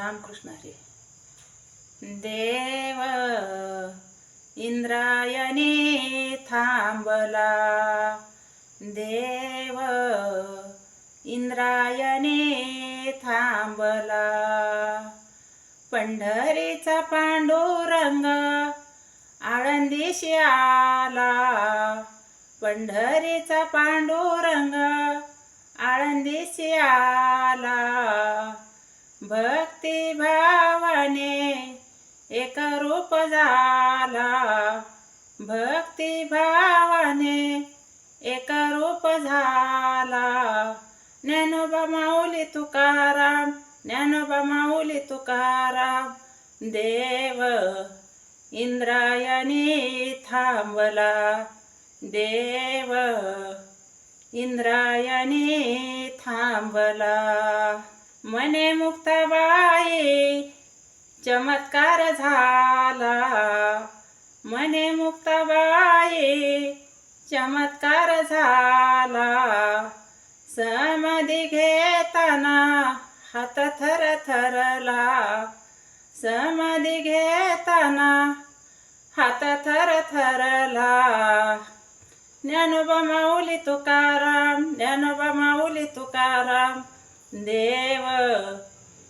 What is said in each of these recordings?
रामकृष्ण हरी. देव इंद्रायणी थांबला. देव इंद्रायणी थांबला. पंढरीचा पांडुरंग आळंदीशी आला. पंढरीचा पांडुरंग आळंदीशी आला. भक्ती भावाने एक रूप झाला. भक्ती भावाने एक रूप झाला. ज्ञानोबा माऊली तुकाराम ज्ञानोबा माऊली तुकाराम देव इंद्रायणी थांबला. देव इंद्रायणी थांबला. मने मुक्ताबाई चमत्कार झाला. मने मुक्ताबाई चमत्कार झाला. समाधी घेताना हात थर थरला. समाधी घेताना हात थर थरला. ज्ञानोबा माऊली तुकाराम ज्ञानोबा माऊली तुकाराम देव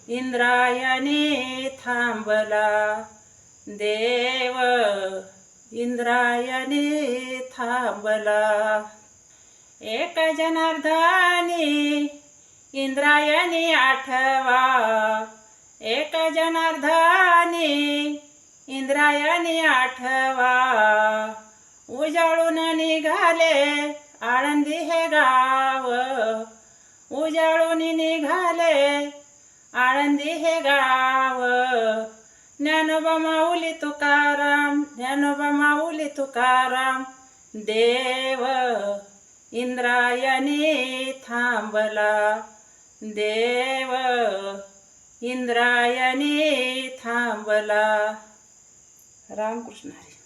इंद्रायणी थांबला. देव इंद्रायणी थांबला. एक जनार्धानी इंद्रायणी आठवा. एक जनार्धानी इंद्रायणी आठवा. उजाळून निघाले आळंदी हे गाव. हे गाव. ज्ञानोबा माऊली तुकाराम ज्ञानोबा माऊली तुकाराम. देव इंद्रायणी थांबला. देव इंद्रायणी थांबला. रामकृष्ण हरी.